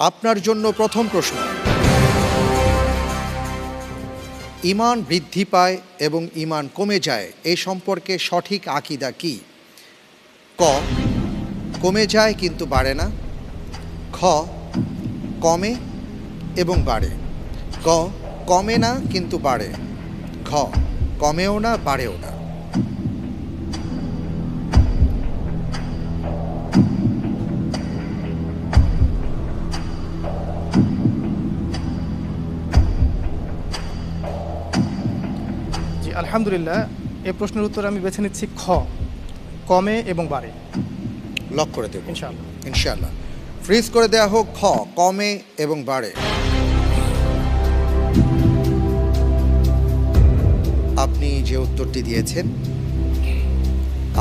আপনার জন্য প্রথম প্রশ্ন। ইমান বৃদ্ধি পায় এবং ইমান কমে যায় এই সম্পর্কে সঠিক আকিদা কি? ক, কমে যায় কিন্তু বাড়ে না। খ, কমে এবং বাড়ে। ক কমে না কিন্তু বাড়ে। খ কমেও না, বাড়েও না। জি আলহামদুলিল্লাহ এই প্রশ্নের উত্তর আমি বেছে নিচ্ছি খ কমে এবং বাড়ে। লক করে দেব। ইনশাআল্লাহ। ইনশাল্লাহ ফ্রিজ করে দেয়া হোক খ কমে এবং বাড়ে। আপনি যে উত্তরটি দিয়েছেন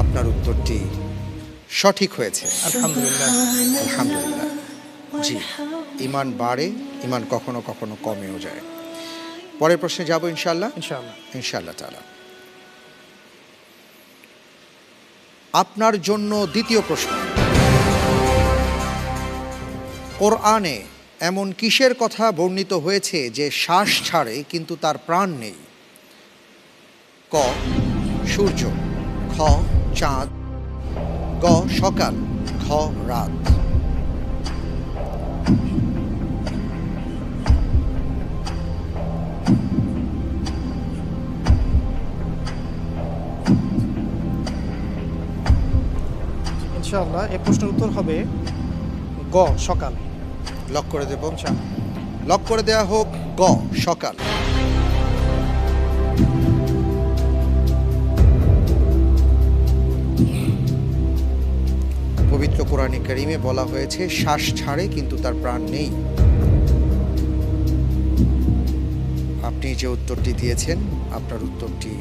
আপনার উত্তরটি সঠিক হয়েছে। আলহামদুলিল্লাহ। আলহামদুলিল্লাহ। জি ইমান বাড়ে ইমান কখনো কখনো কমেও যায়। পরের প্রশ্নে যাব ইনশাল্লাহ ইনশাল্লাহ ইনশাল্লাহ তালা আপনার জন্য দ্বিতীয় প্রশ্ন। কোরআনে এমন কিসের কথা বর্ণিত হয়েছে যে শ্বাস ছাড়ে কিন্তু তার প্রাণ নেই? ক সূর্য খ চাঁদ গ সকাল খ রাত। ইনশাআল্লাহ এই প্রশ্নের উত্তর হবে গ সকাল। লক করে দেব লক করে দেয়া হোক গ সকাল। পবিত্র কোরআনে কারিমে বলা হয়েছে শ্বাস ছাড়ে কিন্তু তার প্রাণ নেই। আপনি যে উত্তরটি দিয়েছেন আপনার উত্তরটি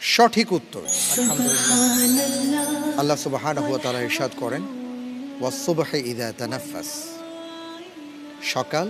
সঠিক উত্তর। আলহামদুলিল্লাহ আল্লাহ সুবাহান হুয়া তারা ইরশাদ করেন ওয়াসুবাহে ইদা তানাফাস সকাল